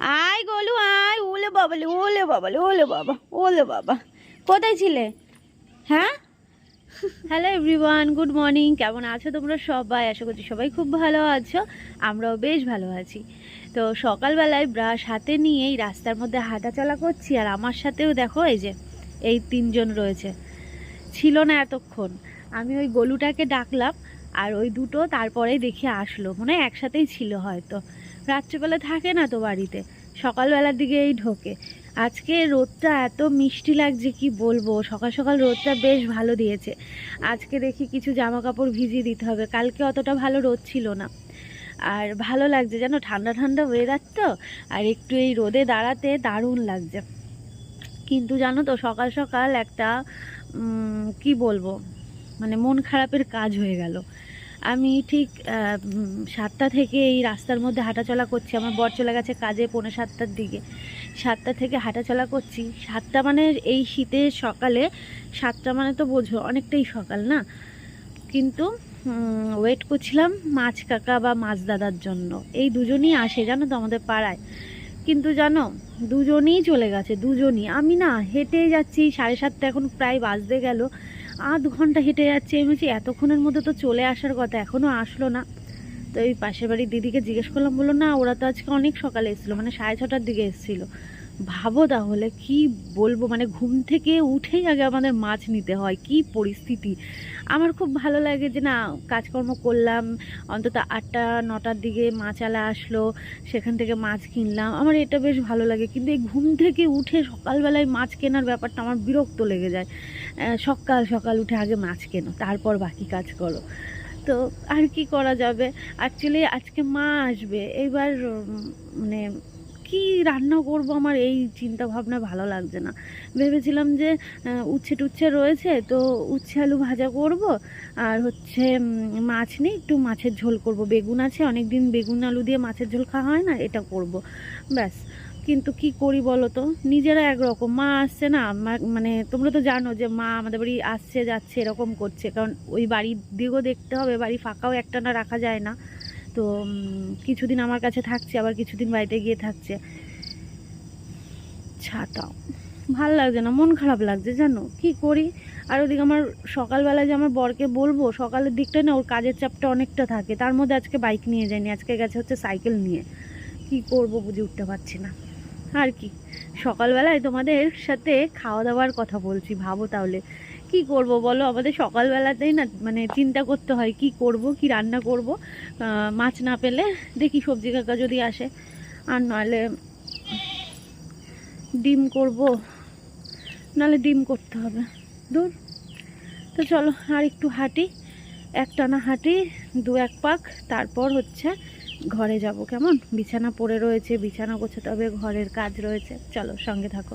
আয় গোলু, আয় ওলে বাবালে ওলে বাবালে ওলে বাবা ওলে বাবা। কোথায় ছিলে? হ্যাঁ? হ্যালো এভরিওয়ান গুড মর্নিং কেমন আছো তোমরা সবাই? আশা করছি সবাই খুব ভালো আছো। আমরাও বেশ ভালো আছি। তো সকালবেলায় ব্রাশ হাতে নিয়ে এই রাস্তার মধ্যে হাঁটাচলা করছি আর আমার সাথেও দেখো এই যে, এই তিনজন রয়েছে। ছিল না এতক্ষণ। আমি ওই গলুটাকে ডাকলাম আর ওই দুটো তারপরে দেখি আসলো। মনে একসাথেই ছিল হয়তো। রাত্রিবেলা থাকে না তো বাড়িতে? সকালবেলার দিকেই ঢোকে। আজকে রোদটা এত মিষ্টি লাগছে, কি বলব? সকাল সকাল রোদটা বেশ ভালো দিয়েছে। আজকে দেখি কিছু জামা কাপড় ভিজিয়ে দিতে হবে। কালকে অতটা ভালো রোদ ছিল না। আর ভালো লাগছে, জানো, ঠান্ডা ঠান্ডা ওয়েদার তো, আর একটু এই রোদে দাঁড়াতে দারুণ লাগছে। কিন্তু জানো তো, সকাল সকাল একটা কি বলব? মানে মন খারাপের কাজ হয়ে গেল। আমি ঠিক সাতটা থেকে এই রাস্তার মধ্যে হাঁটাচলা করছি। আমার বর চলে গেছে কাজে পৌনে সাতটার দিকে। সাতটা থেকে হাঁটাচলা করছি। সাতটা মানে এই শীতের সকালে, সাতটা মানে তো বোঝো, অনেকটাই সকাল না? কিন্তু ওয়েট করছিলাম মাছ কাকা বা মাছ দাদার জন্য। এই দুজনই আসে জানো তো আমাদের পাড়ায়। কিন্তু জানো, দুজনেই চলে গেছে, দুজনই। আমি না হেঁটে যাচ্ছি, সাড়ে সাতটা এখন প্রায় বাজতে গেল। আধ ঘণ্টা হেঁটে যাচ্ছি, আমি বলছি, এতক্ষণের মধ্যে তো চলে আসার কথা এখনও আসলো না। তো ওই পাশের বাড়ির দিদিকে জিজ্ঞেস করলাম, বলল, না, ওরা তো আজকে অনেক সকালে এসেছিল মানে সাড়ে ছটার দিকে এসেছিল। ভাবো তাহলে, কি বলব মানে ঘুম থেকে উঠেই আগে আমাদের মাছ নিতে হয়, কি পরিস্থিতি? আমার খুব ভালো লাগে যে, না, কাজকর্ম করলাম, অন্তত আটটা, নটার দিকে মাছালা আসলো, সেখান থেকে মাছ কিনলাম। আমার এটা বেশ ভালো লাগে। কিন্তু এই ঘুম থেকে উঠে সকালবেলায় মাছ কেনার ব্যাপারটা আমার বিরক্ত লেগে যায়। সকাল সকাল উঠে আগে মাছ কেনো, তারপর বাকি কাজ করো। তো আর কি করা যাবে? অ্যাকচুয়ালি আজকে মা আসবে। এইবার মানে কি রান্না করব আমার এই চিন্তা ভাবনা ভালো লাগছে না। ভেবেছিলাম যে উচ্ছে টুচ্ছে রয়েছে, তো উচ্ছে আলু ভাজা করব, আর হচ্ছে মাছ নেই একটু মাছের ঝোল করব। বেগুন আছে অনেক দিন বেগুন আলু দিয়ে মাছের ঝোল খাওয়া হয় না, এটা করব। ব্যাস, কিন্তু কি করি বলো তো? নিজেরা একরকম, মা আসছে না মানে তোমরা তো জানো যে মা আমাদের বাড়ি আসছে, যাচ্ছে, এরকম করছে, কারণ ওই বাড়ির দিকেও দেখতে হবে, বাড়ি ফাঁকাও একটা না রাখা যায় না। তো কিছুদিন আমার কাছে থাকছে, আবার কিছুদিন বাড়িতে গিয়ে থাকছে। ছাতাও ভালো লাগছে না, মন খারাপ লাগছে, জানো? কি করি? আর ওদিকে আমার সকালবেলা যে আমার বরকে বলব, সকালের দিকটা না ওর কাজের চাপটা অনেকটা থাকে। তার মধ্যে আজকে বাইক নিয়ে যায়নি, আজকে গেছে হচ্ছে সাইকেল নিয়ে। কি করব বুঝে উঠতে পারছি না। আর কি? সকালবেলায় তোমাদের সাথে খাওয়া দাওয়ার কথা বলছি, ভাবো তাহলে। কি করব বলো? আমাদের সকালবেলাতেই না মানে চিন্তা করতে হয়, কি করব, কি রান্না করব? মাছ না পেলে দেখি সবজি কাকা যদি আসে। আর নাহলে ডিম করব নাহলে ডিম করতে হবে। দূর তো চলো, আর একটু হাঁটি। একটানা হাঁটি, দু এক পাক, তারপর হচ্ছে ঘরে যাব। কেমন? বিছানা পড়ে রয়েছে, বিছানা গোছাতে হবে, ঘরের কাজ রয়েছে। চলো, সঙ্গে থাকো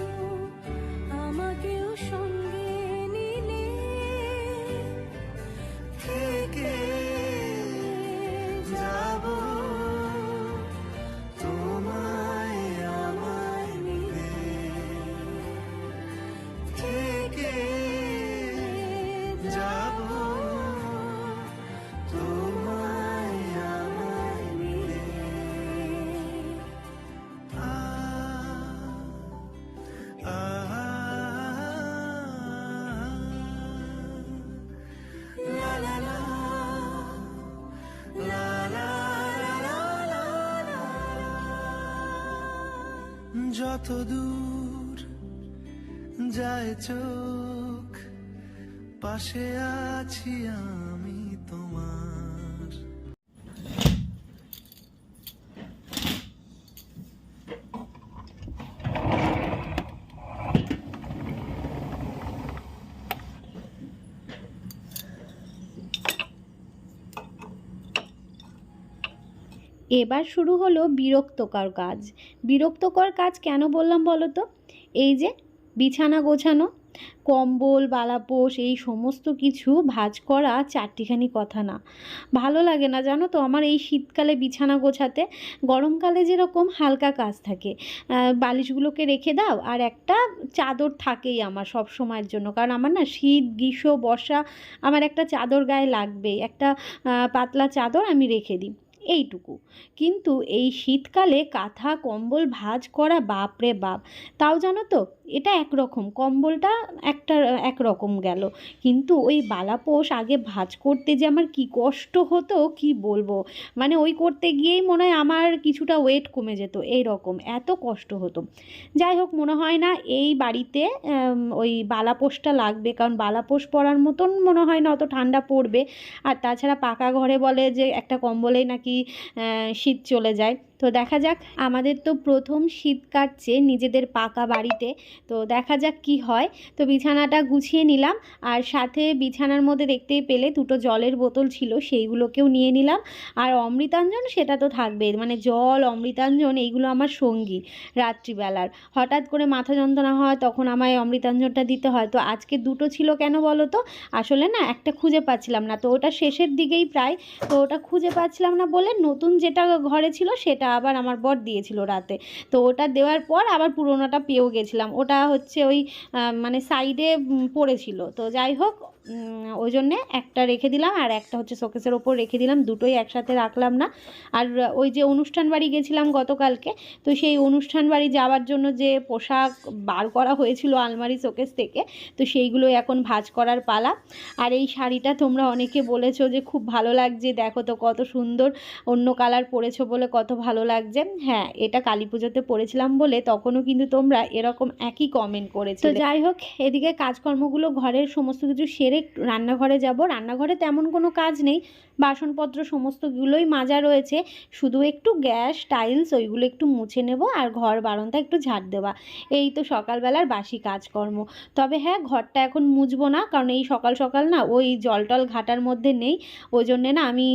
যত দূর যায় চোখ পাশে আছি এবার শুরু হলো বিরক্তকর কাজ। বিরক্তকর কাজ কেন বললাম বলো তো? এই যে বিছানা গোছানো, কম্বল বালাপোষ এই সমস্ত কিছু ভাঁজ করা চারটিখানি কথা না। ভালো লাগে না জানো তো? আমার এই শীতকালে বিছানা গোছাতে গরমকালে যেরকম হালকা কাজ থাকে। বালিশগুলোকে রেখে দাও আর একটা চাদর থাকেই আমার সব সময়ের জন্য। কারণ আমার না শীত, গ্রীষ্ম, বর্ষা, আমার একটা চাদর গায়ে লাগবেই। একটা পাতলা চাদর আমি রেখে দিই। এইটুকু। কিন্তু এই শীতকালে কাঁথা কম্বল ভাঁজ করা বাপরে বাপ। তাও জানো তো এটা একরকম, কম্বলটা একটা, একরকম গেল। কিন্তু ওই বালাপোষ আগে ভাঁজ করতে যে আমার কি কষ্ট হতো, কি বলব? মানে ওই করতে গিয়েই মনে হয় আমার কিছুটা ওয়েট কমে যেত এই রকম এত কষ্ট হতো। যাই হোক, মনে হয় না এই বাড়িতে ওই বালাপোষটা লাগবে, কারণ বালাপোষ পরার মতন মনে হয় না অত ঠান্ডা পড়বে। আর তাছাড়া পাকা ঘরে বলে যে একটা কম্বলেই নাকি শীত চলে যায়। তো দেখা যাক, আমাদের তো প্রথম শীত কাটছে নিজেদের পাকা বাড়িতে, তো দেখা যাক কি হয়। তো বিছানাটা গুছিয়ে নিলাম, আর সাথে বিছানার মধ্যে দেখতেই পেলে দুটো জলের বোতল ছিল, সেইগুলোকেও নিয়ে নিলাম। আর অমৃতাঞ্জন, সেটা তো থাকবে মানে জল, অমৃতাঞ্জন, এইগুলো আমার সঙ্গী রাত্রিবেলার। হঠাৎ করে মাথা যন্ত্রণা হয়, তখন আমায় অমৃতাঞ্জনটা দিতে হয়। তো আজকে দুটো ছিল কেন বলো তো? আসলে না, একটা খুঁজে পাচ্ছিলাম না। তো ওটা শেষের দিকেই প্রায়, তো ওটা খুঁজে পাচ্ছিলাম না বলে নতুন যেটা ঘরে ছিল, সেটা আবার আমার বর দিয়েছিল রাতে। তো ওটা দেওয়ার পর আবার পুরোনোটা পেয়েও গেছিলাম। ওটা হচ্ছে ওই মানে সাইডে পড়েছিল। তো যাই হোক ওই জন্যে একটা রেখে দিলাম আর একটা হচ্ছে শোকেসের ওপর রেখে দিলাম। দুটোই একসাথে রাখলাম না। আর ওই যে অনুষ্ঠান বাড়ি গেছিলাম গতকালকে, তো সেই অনুষ্ঠান বাড়ি যাওয়ার জন্য যে পোশাক বার করা হয়েছিল আলমারি শোকেস থেকে, তো সেইগুলো এখন ভাঁজ করার পালা। আর এই শাড়িটা তোমরা অনেকে বলেছ যে খুব ভালো লাগছে। দেখো তো কত সুন্দর, অন্য কালার পরেছো বলে কত ভালো লাগছে। হ্যাঁ এটা কালী পুজোতে পড়েছিলাম বলে তখনও কিন্তু তোমরা এরকম একই কমেন্ট করেছ তো যাই হোক, এদিকে কাজকর্মগুলো ঘরের সমস্ত কিছু সেরে রান্নাঘরে যাব। রান্নাঘরে তেমন কোনো কাজ নেই। বাসনপত্র সমস্তগুলোই মাজা রয়েছে। শুধু একটু গ্যাস, টাইলস ওইগুলো একটু মুছে নেব আর ঘর বারান্দা একটু ঝাড় দেওয়া। এই তো সকালবেলার বাসি কাজকর্ম। তবে হ্যাঁ ঘরটা এখন মুছবো না কারণ এই সকাল সকাল না ওই জল টল ঘাটার মধ্যে নেই। ওই জন্যে না আমি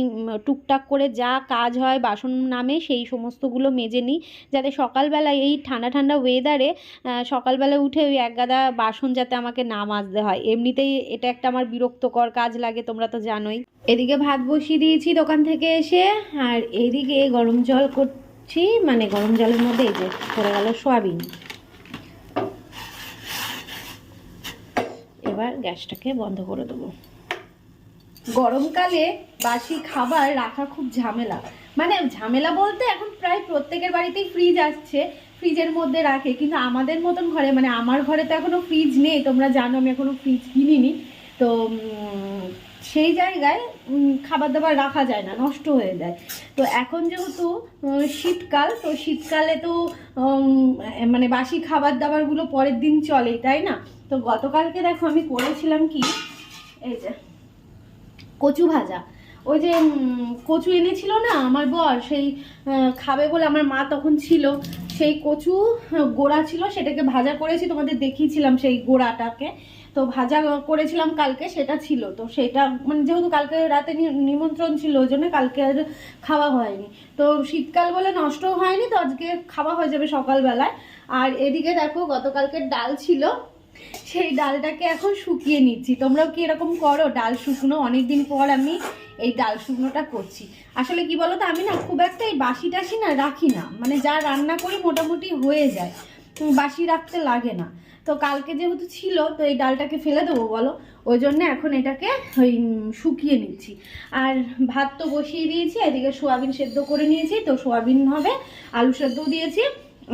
টুকটাক করে যা কাজ হয় বাসন নামে সেই সমস্তগুলো মেজে নিই, যাতে সকালবেলায় এই ঠান্ডা ঠান্ডা ওয়েদারে সকালবেলা উঠে ওই এক গাদা বাসন যাতে আমাকে না মাজতে হয়। এমনিতেই এটা একটা আমার বিরক্তকর কাজ লাগে, তোমরা তো জানোই। এদিকে ভাত বসিয়ে দিয়েছি দোকান থেকে এসে, আর এইদিকে গরম জল করছি মানে গরম জলের মধ্যে এই যে পড়ে গেল সোয়াবিন। এবার গ্যাসটাকে বন্ধ করে দেবো। গরমকালে বাসি খাবার রাখা খুব ঝামেলা। মানে ঝামেলা বলতে এখন প্রায় প্রত্যেকের বাড়িতেই ফ্রিজ আসছে ফ্রিজের মধ্যে রাখে। কিন্তু আমাদের মতন ঘরে মানে আমার ঘরে তো এখনও ফ্রিজ নেই, তোমরা জানো আমি এখনও ফ্রিজ কিনিনি। তো সেই জায়গায় খাবার দাবার রাখা যায় না, নষ্ট হয়ে যায়। তো এখন যেহেতু শীতকাল, তো শীতকালে তো মানে বাসি খাবার দাবারগুলো পরের দিন চলে তাই না? তো গতকালকে দেখো আমি করেছিলাম কি? এই যে, কচু ভাজা। ওই যে কচু এনেছিল না আমার বর, সেই খাবে বলে আমার মা তখন ছিল, সেই কচু গোড়া ছিল, সেটাকে ভাজা করেছি, তোমাদের দেখিয়েছিলাম সেই গোড়াটাকে। তো ভাজা করেছিলাম কালকে, সেটা ছিল। তো সেটা মানে যেহেতু কালকে রাতে নিমন্ত্রণ ছিল, ওই জন্য কালকে আর খাওয়া হয়নি। তো শীতকাল বলে নষ্টও হয়নি, তো আজকে খাওয়া হয়ে যাবে সকালবেলায়। আর এদিকে দেখো গতকালকে ডাল ছিল, সেই ডালটাকে এখন শুকিয়ে নিচ্ছি। তোমরাও কি এরকম করো? ডাল শুকনো অনেকদিন পর আমি এই ডাল শুকনোটা করছি। আসলে কি বলো তো আমি না খুব একটা এই বাসি টাসি না রাখি না। মানে যা রান্না করি মোটামুটি হয়ে যায়। বাসি রাখতে লাগে না। তো কালকে যেহেতু ছিল, তো এই ডালটাকে ফেলে দেবো বলো? ওই জন্য এখন এটাকে ওই শুকিয়ে নিচ্ছি। আর ভাত তো বসিয়ে দিয়েছি, এদিকে সোয়াবিন সেদ্ধ করে নিয়েছি, তো সোয়াবিন হবে, আলু সেদ্ধ দিয়েছি।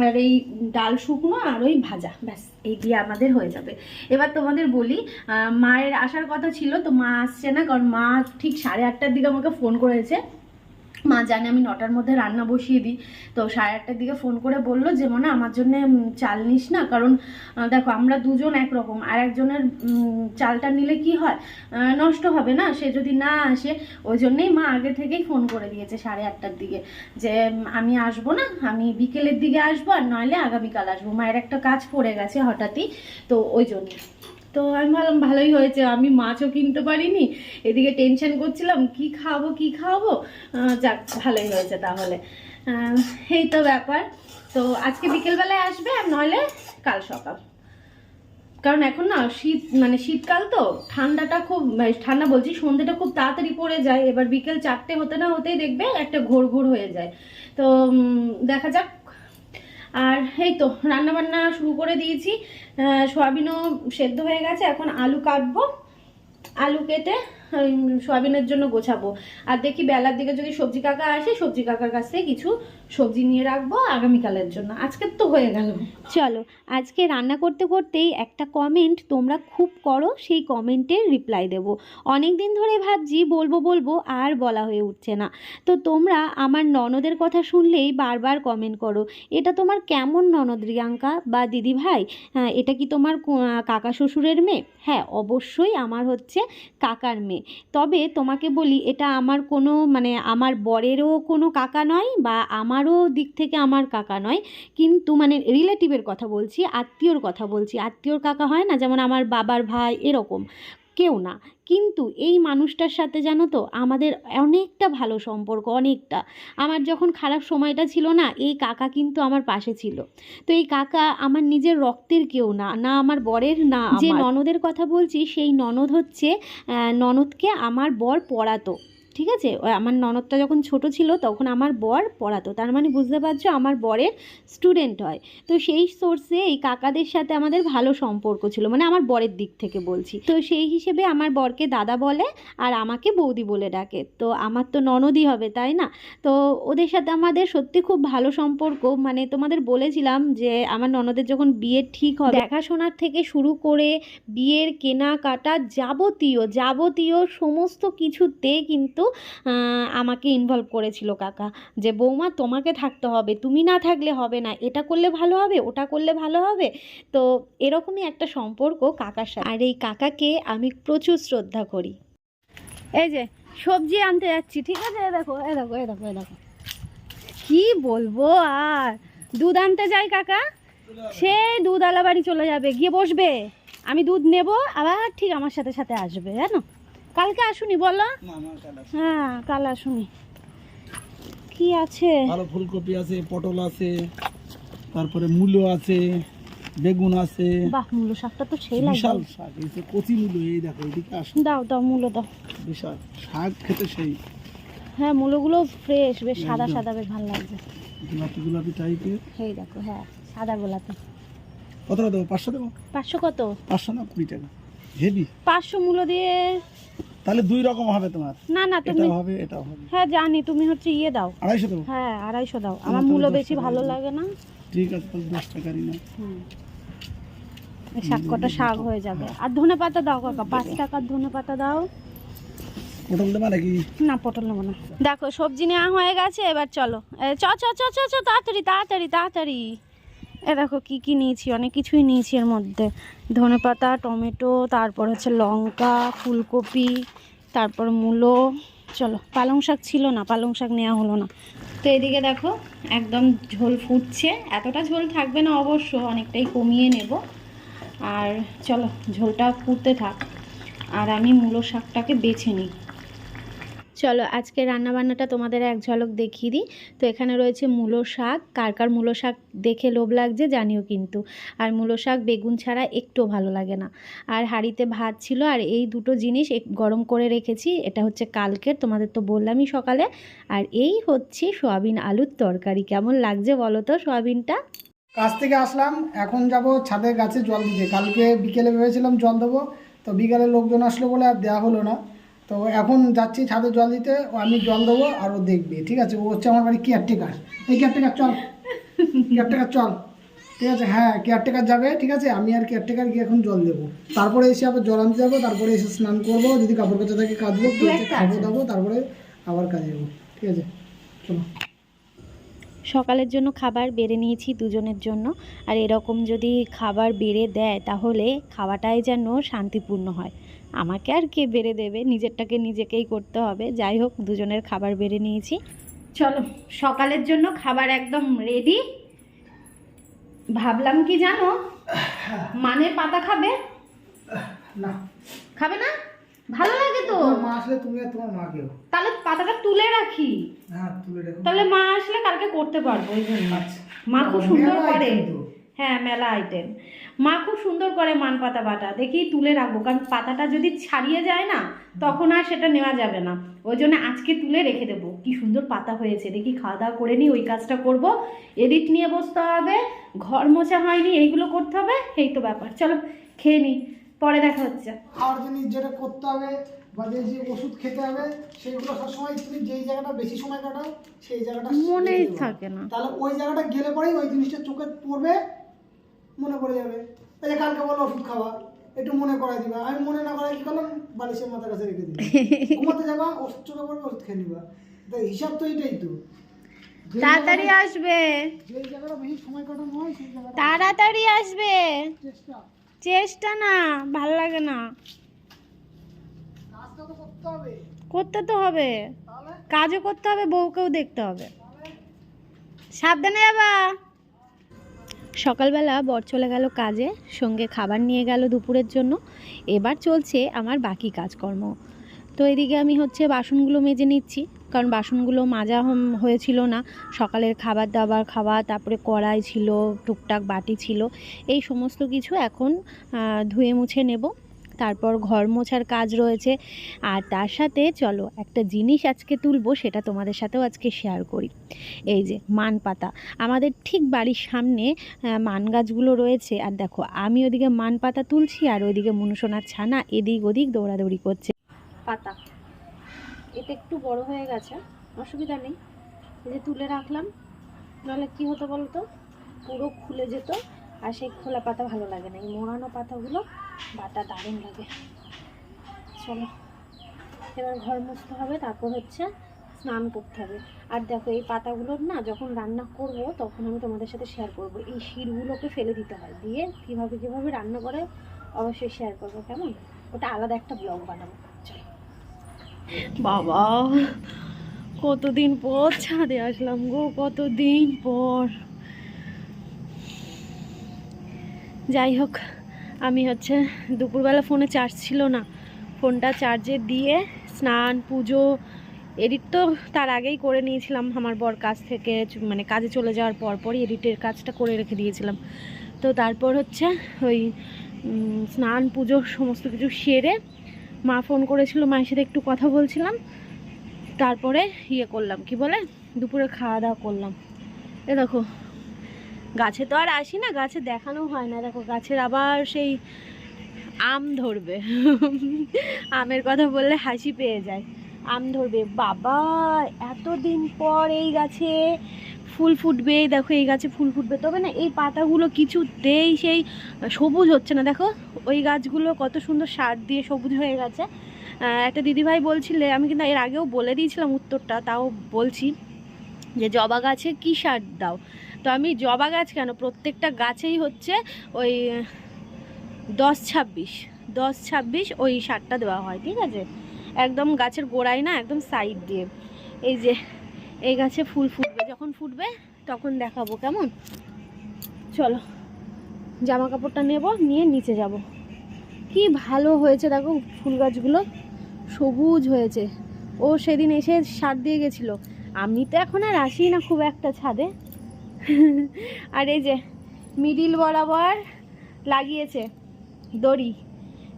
আর এই ডাল শুকনো আর ওই ভাজা, ব্যাস, এই দিয়ে আমাদের হয়ে যাবে। এবার তোমাদের বলি মায়ের আসার কথা ছিল, তো মা আসছে না, কারণ মা ঠিক সাড়ে আটটার দিকে আমাকে ফোন করেছে। মা জানে আমি নটার মধ্যে রান্না বসিয়ে দিই। তো সাড়ে আটটার দিকে ফোন করে বলল যে, মনে, আমার জন্য চাল নিস না। কারণ দেখো, আমরা দুজন একরকম। আর একজনের চালটা নিলে কি হয়? নষ্ট হবে না? সে যদি না আসে, ওই জন্যেই মা আগে থেকেই ফোন করে দিয়েছে সাড়ে আটটার দিকে যে আমি আসব না? আমি বিকেলের দিকে আসব আর নইলে আগামীকাল আসব। মায়ের একটা কাজ পড়ে গেছে হঠাৎই, তো ওই জন্য। তো আমি ভাবলাম ভালোই হয়েছে, আমি মাছও কিনতে পারিনি, এদিকে টেনশন করছিলাম, কি খাওয়াবো কি খাওয়াবো যাক, ভালোই হয়েছে তাহলে। এই তো ব্যাপার। তো আজকে বিকেলবেলায় আসবে আর নইলে কাল সকাল। কারণ এখন না শীত মানে শীতকাল তো, ঠান্ডাটা খুব মানে ঠান্ডা বলছি, সন্ধ্যেটা খুব তাড়াতাড়ি পড়ে যায়, এবার বিকেল চারটে হতে না হতেই দেখবে একটা ঘোর ঘোর হয়ে যায়। তো দেখা যাক আর এই তো রান্না বান্না শুরু করে দিয়েছি। সোয়াবিনও সেদ্ধ হয়ে গেছে, এখন আলু কাটবো। আলু কেটে সয়াবিনের জন্য গোছাবো। আর দেখি বেলার দিকে যদি সবজি কাকা আসে সবজি কাকার কাছ থেকে কিছু সবজি নিয়ে রাখব আগামীকালের জন্য। আজকের তো হয়ে গেল। চলো আজকে রান্না করতে করতেই একটা কমেন্ট তোমরা খুব করো সেই কমেন্টের রিপ্লাই দেবো। অনেক দিন ধরে ভাবছি বলব বলব আর বলা হয়ে উঠছে না। তো তোমরা আমার ননদের কথা শুনলেই বারবার কমেন্ট করো এটা তোমার কেমন ননদ রিয়াঙ্কা বা দিদি ভাই? হ্যাঁ, এটা কি তোমার কাকা শ্বশুরের মেয়ে? হ্যাঁ অবশ্যই আমার হচ্ছে কাকার মেয়ে। তবে তোমাকে বলি, এটা আমার কোনো মানে আমার বরেরও কোনো কাকা নয় বা আমারও দিক থেকে আমার কাকা নয়। কিন্তু মানে রিলেটিভের কথা বলছি, আত্মীয়র কথা বলছি। আত্মীয়র কাকা হয় না, যেমন আমার বাবার ভাই এরকম। কেউ না। কিন্তু এই মানুষটার সাথে জানো তো আমাদের অনেকটা ভালো সম্পর্ক অনেকটা। আমার যখন খারাপ সময়টা ছিল না এই কাকা কিন্তু আমার পাশে ছিল। তো এই কাকা আমার নিজের রক্তের কেউ না না আমার বরের না যে ননদের কথা বলছি সেই ননদ হচ্ছে ননদকে আমার বর পড়াতো। ঠিক আছে? আমার ননদটা যখন ছোট ছিল তখন আমার বর পড়াতো। তার মানে বুঝতে পারছ আমার বরের স্টুডেন্ট হয়। তো সেই সোর্সে এই কাকাদের সাথে আমাদের ভালো সম্পর্ক ছিল মানে আমার বরের দিক থেকে বলছি। তো সেই হিসেবে আমার বরকে দাদা বলে আর আমাকে বৌদি বলে ডাকে। তো আমার তো ননদই হবে, তাই না? তো ওদের সাথে আমাদের সত্যি খুব ভালো সম্পর্ক। মানে তোমাদের বলেছিলাম যে আমার ননদের যখন বিয়ে ঠিক হবে, দেখাশোনার থেকে শুরু করে বিয়ের কেনাকাটা যাবতীয় যাবতীয় সমস্ত কিছুতে কিন্তু আহ, আমাকে ইনভলভ করেছিল কাকা যে বৌমা তোমাকে থাকতে হবে তুমি না থাকলে হবে না এটা করলে ভালো হবে ওটা করলে ভালো হবে। তো এরকমই একটা সম্পর্ক কাকার সাথে। আর এই কাকাকে আমি প্রচুর শ্রদ্ধা করি। এই যে সবজি আনতে যাচ্ছি ঠিক আছে? এ দেখো এ দেখো এ দেখো এ দেখো। কি বলব আর? দুধ আনতে যাই কাকা? সে দুধ আলা বাড়ি চলে যাবে গিয়ে বসবে। আমি দুধ নেব আবার ঠিক আমার সাথে সাথে আসবে জানো? কালকে আসুনি বলো? হ্যাঁ কাল আসুনি। কি আছে? ভালো ফুলকপি আছে পটল আছে তারপরে মূলো আছে বেগুন আছে। বাহ মূলো শাকটা তো সেই বিশাল শাক এই যে কচি মূলো এই দেখো এদিকে আসো। দাও দাও মূলো দাও। বিশাল শাক খেতে সেই। হ্যাঁ মূলোগুলো ফ্রেশ বেশ সাদা সাদা বেশ ভালো লাগছে গোলাপি গোলাপি টাইপের এই দেখো হ্যাঁ সাদা গোলাপি। কতটা দেবো? পাঁচশো দেবো? পাঁচশো কত? পাঁচশো না কুড়ি টাকা। হেভি? পাঁচশো মূলো দিয়ে তাহলে দুই রকম হবে তোমার। না না তুমি এটাও হবে এটাও হবে। হ্যাঁ জানি তুমি হচ্ছে ইয়ে দাও। আড়াইশো দেবো হ্যাঁ আড়াইশো দাও। আমার তাহলে মূলো বেশি ভালো লাগে না। ঠিক আছে তাহলে দশ টাকারই না হুম। শাক কটা শাক হয়ে যাবে। আর ধনে পাতা দাও কাকা পাঁচ টাকার ধনে পাতা দাও। পটল দেবা নাকি? না পটল নেব না। দেখো সবজি নেওয়া হয়ে গেছে এবার চলো। চ চ চ চ তাড়াতাড়ি তাড়াতাড়ি তাড়াতাড়ি। এ দেখো কি কি নিয়েছি, অনেক কিছুই নিয়েছি এর মধ্যে। ধনে পাতা টমেটো, তারপর হচ্ছে লঙ্কা, ফুলকপি, তারপর মূলো। চলো, পালং শাক ছিল না, পালং শাক নেওয়া হলো না। তো এদিকে দেখো, একদম ঝোল ফুটছে। এতটা ঝোল থাকবে না অবশ্য, অনেকটাই কমিয়ে নেব। আর চলো, ঝোলটা ফুটতে থাক। আর আমি মূলো শাকটাকে বেছে নিই। চলো আজকে রান্নাবান্নাটা তোমাদের এক ঝলক দেখিয়ে দিই। তো এখানে রয়েছে মূলো শাক, কার কার মূলো শাক দেখে লোভ লাগছে জানিও কিন্তু। আর মূলো শাক, বেগুন ছাড়া একটু ভালো লাগে না। আর হাঁড়িতে ভাত ছিল, আর এই দুটো জিনিস গরম করে রেখেছি, এটা হচ্ছে কালকের, তোমাদের তো বললামই সকালে। আর এই হচ্ছে সয়াবিন আলুর তরকারি, কেমন লাগছে বলো তো সয়াবিনটা? কাজ থেকে আসলাম, এখন যাব ছাদের গাছে জল দিতে। কালকে বিকেলে ভেবেছিলাম জল দেবো, তো বিকালে লোকজন আসলো বলে আর দেওয়া হলো না। তো এখন যাচ্ছি ছাদে জল দিতে ও আমি জল দেবো আর ও দেখবে ঠিক আছে? ও হচ্ছে আমার বাড়ি কেয়ারটেকার এই কেয়ারটেকার চল। কেয়ারটেকার চল। ঠিক আছে? হ্যাঁ কেয়ারটেকার যাবে ঠিক আছে? আমি আর কেয়ারটেকার গিয়ে এখন জল দেবো। তারপরে এসে আবার জল আনতে যাব তারপরে এসে স্নান করব যদি কাপড় কাচা থাকে কাচবো কেচে খাব দাবো তারপরে আবার কাজে যাব। ঠিক আছে? চলো। সকালের জন্য খাবার বেড়ে নিয়েছি দুজনের জন্য। আর এরকম যদি খাবার বেড়ে দেয় তাহলে খাওয়াটাই যেন শান্তিপূর্ণ হয়। আমাকে আর কে বেড়ে দেবে? নিজেরটাকে নিজেকেই করতে হবে। যাই হোক দুজনের খাবার বেড়ে নিয়েছি। চলো সকালের জন্য খাবার একদম রেডি ভাবলাম কি জানো? মানের পাতা খাবে? না। খাবে না? ভালো লাগে তো। মা আসলে তুমি আর তোমার মাকেও তাহলে পাতাটা তুলে রাখি। হ্যাঁ তুলে রেখো। তাহলে মা আসলে কালকে করতে পারব। ওই জন্য আচ্ছা। মা খুব সুন্দর করে। হ্যাঁ মেলা আইটেম মা খুব সুন্দর করে মান পাতা বাটা। দেখি তুলে রাখব কারণ পাতাটা যদি ছাড়িয়ে যায় না তখন আর সেটা নেওয়া যাবে না। ওই জন্য আজকে তুলে রেখে দেবো। কি সুন্দর পাতা হয়েছে। দেখি খাওয়া দাওয়া করে নিই ওই কাজটা করব। এডিট নিয়ে বসতে হবে ঘর মোছা হয়নি এইগুলো করতে হবে এই তো ব্যাপার। চলো খেয়ে নিই পরে দেখা হচ্ছে। খাওয়ার জিনিস যেটা করতে হবে বা যে যে ওষুধ খেতে হবে সেগুলো সবসময় তুমি যেই জায়গাটা বেশি সময় কাটাও সেই জায়গাটা মনেই থাকে না। তাহলে ওই জায়গাটা গেলে পরেই ওই জিনিসটা চোখে পড়বে মনে পড়ে যাবে। যে কালকে বলল ওষুধ খাওয়া একটু মনে করাই দিবা। আমি মনে না করাই কি করলাম? বালিশের মাথার কাছে রেখে দিলাম। ঘুমাতে যাবা ওষুধ চোখে পড়বে ওষুধ খেয়ে নিবা। তো হিসাব তো এইটাই তো। তাড়াতাড়ি আসবে। তাড়াতাড়ি আসবে। চেষ্টা। চেষ্টা না ভালো লাগে না। করতে তো হবে। কাজও করতে হবে বউকেও দেখতে হবে। সাবধানে যাবা। সকালবেলা বর চলে গেল কাজে, সঙ্গে খাবার নিয়ে গেল দুপুরের জন্য। এবার চলছে আমার বাকি কাজকর্ম। তো এদিকে আমি হচ্ছে বাসনগুলো মেজে নিচ্ছি, কারণ বাসনগুলো মাজা হয়েছিল না। সকালের খাবার দাবার খাওয়া, তারপরে কড়াই ছিল, টুকটাক বাটি ছিল, এই সমস্ত কিছু এখন ধুয়ে মুছে নেব। তারপর ঘর মোছার কাজ রয়েছে। আর তার সাথে চলো একটা জিনিস আজকে তুলবো, সেটা তোমাদের সাথেও আজকে শেয়ার করি। এই যে মান পাতা। আমাদের ঠিক বাড়ির সামনে মান গাছগুলো রয়েছে। আর দেখো, আমি ওদিকে মান পাতা তুলছি আর ওইদিকে মনুসোনার ছানা এদিক ওদিক দৌড়াদৌড়ি করছে। পাতা। এটা একটু বড় হয়ে গেছে, অসুবিধা নেই। এই যে তুলে রাখলাম, নাহলে কি হতো বলতো? পুরো খুলে যেত। আর সেই খোলা পাতা ভালো লাগে না, এই মোড়ানো পাতাগুলো বাটা দারুণ লাগে। চলো, এবার ঘর মুছতে হবে, তারপর হচ্ছে স্নান করতে হবে। আর দেখো, এই পাতাগুলোর না যখন রান্না করব, তখন আমি তোমাদের সাথে শেয়ার করব। এই শিরগুলোকে ফেলে দিতে হয়, দিয়ে কীভাবে কীভাবে রান্না করে অবশ্যই শেয়ার করব, কেমন? ওটা আলাদা একটা ব্লগ বানাবো। বাবা, কতদিন পর ছাদে আসলাম গো, কতদিন পর। যাই হোক, আমি হচ্ছে দুপুরবেলা ফোনে চার্জ ছিল না। ফোনটা চার্জে দিয়ে স্নান, পুজো এডিট তো তার আগেই করে নিয়েছিলাম। আমার বর কাজ থেকে মানে কাজে চলে যাওয়ার পর পরই এডিটের কাজটা করে রেখে দিয়েছিলাম। তো তারপর হচ্ছে ওই স্নান, পুজো সমস্ত কিছু সেরে মা ফোন করেছিল, মায়ের সাথে একটু কথা বলছিলাম। তারপরে ইয়ে করলাম, কি বলে? দুপুরে খাওয়া দাওয়া করলাম। এ দেখো গাছে তো আর আসি না, গাছে দেখানো হয় না। দেখো, গাছের আবার সেই আম ধরবে। আমের কথা বললে হাসি পেয়ে যায়। আম ধরবে। বাবা, এতদিন পর এই গাছে ফুল ফুটবে। দেখো, এই গাছে ফুল ফুটবে। তবে না, এই পাতাগুলো কিছুতেই সেই সবুজ হচ্ছে না। দেখো, ওই গাছগুলো কত সুন্দর সার দিয়ে সবুজ হয়ে গেছে। একটা দিদিভাই বলছিলে, আমি কিন্তু এর আগেও বলে দিয়েছিলাম উত্তরটা, তাও বলছি যে জবা গাছে কী সার দাও? তো আমি জবা গাছ কেন? প্রত্যেকটা গাছেই হচ্ছে ওই, দশ ছাব্বিশ দশ ছাব্বিশ ওই সারটা দেওয়া হয়, ঠিক আছে? একদম গাছের গোড়ায় না, একদম সাইড দিয়ে। এই যে, এই গাছে ফুল ফুটবে, যখন ফুটবে তখন দেখাবো, কেমন? চলো, জামা কাপড়টা নেব, নিয়ে নিচে যাব। কি ভালো হয়েছে দেখো ফুল গাছগুলো, সবুজ হয়েছে। ও সেদিন এসে সার দিয়ে গেছিল। আমি তো এখন আর আসি না খুব একটা ছাদে। আর এই যে, মিডিল বরাবর লাগিয়েছে দড়ি।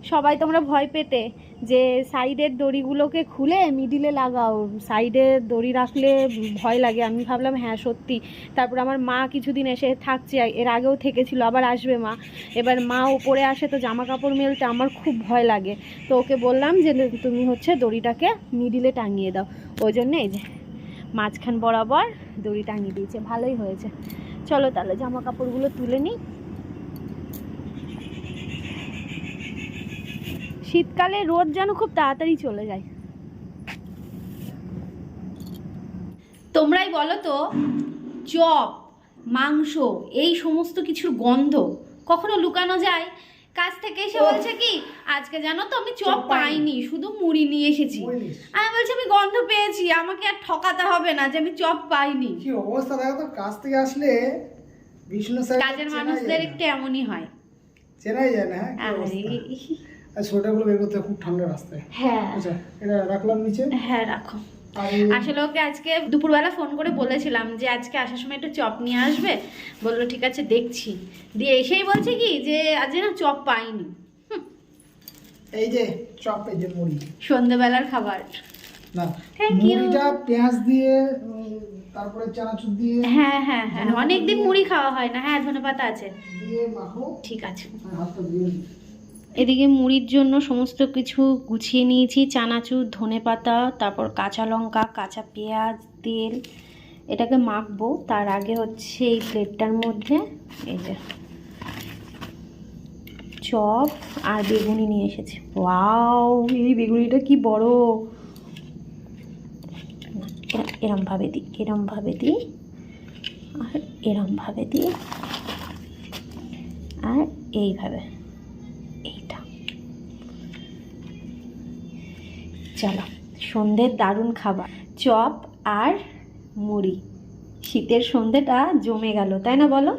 সবাই তোমরা ভয় পেতে যে সাইডের দড়িগুলোকে খুলে মিডিলে লাগাও। সাইডে দড়ি রাখলে ভয় লাগে। আমি ভাবলাম হ্যাঁ সত্যি। তারপর আমার মা কিছুদিন এসে থাকছে। এর আগেও থেকেছিল, আবার আসবে মা। এবার মা ওপরে আসে তো জামা কাপড় মেলতে আমার খুব ভয় লাগে। তো ওকে বললাম যে, তুমি হচ্ছে দড়িটাকে মিডিলে টাঙিয়ে দাও। ওই জন্য এই যে মাঝখান বরাবর দড়ি টাঙিয়ে দিয়েছে, ভালোই হয়েছে। চলো তাহলে জামা কাপড়গুলো তুলে নিই। শীতকালে রোদ যেন খুব তাড়াতাড়ি চলে যায়। তোমরাই বলো তো, চপ, মাংস, এই সমস্ত কিছুর গন্ধ কখনো লুকানো যায়? কাছ থেকে এসে বলছে কি আজকে জানো তো আমি চপ পাইনি। শুধু মুড়ি নিয়ে এসেছি। আমি বলছি আমি গন্ধ পেয়েছি আমাকে আর ঠকাতে হবে না যে আমি চপ পাইনি। কি অবস্থা দেখো তো কাজ থেকে আসলে বিষ্ণু স্যার কাজের মানুষদের একটু এমনই হয়। চেনাই যায় না হ্যাঁ সোয়েটারগুলো বের করতে খুব ঠান্ডা রাস্তায়। হ্যাঁ। আচ্ছা এটা রাখলাম নিচে। হ্যাঁ রাখো। আসলে ওকে আজকে দুপুরবেলা ফোন করে বলেছিলাম যে আজকে আসার সময় একটু চপ নিয়ে আসবে। বলল ঠিক আছে দেখছি। দিয়ে এসেই বলছে কি যে আজকে না চপ পাইনি। এই যে চপ এই যে মুড়ি। সন্ধেবেলার খাবার। না. মুড়িটা পেঁয়াজ দিয়ে তারপরে চানাচুর দিয়ে হ্যাঁ হ্যাঁ হ্যাঁ অনেকদিন মুড়ি খাওয়া হয় না। হ্যাঁ ধনে পাতা আছে। দিয়ে মাখো। ঠিক আছে। হাতটা দিয়ে দিই। এদিকে মুড়ির জন্য সমস্ত কিছু গুছিয়ে নিয়েছি, চানাচুর ধনে পাতা তারপর কাঁচা লঙ্কা, কাঁচা পেঁয়াজ, তেল। এটাকে মাখবো, তার আগে হচ্ছে এই প্লেটটার মধ্যে এই যে চপ আর বেগুনি নিয়ে এসেছে। ওয়াও, এই বেগুনিটা কি বড়! এরমভাবে দিই এরমভাবে দিই, আর এরমভাবে দিই, আর এইভাবে। চলো। সন্ধ্যের দারুণ খাবার চপ আর মুড়ি। শীতের সন্ধ্যেটা জমে গেল তাই না বলো?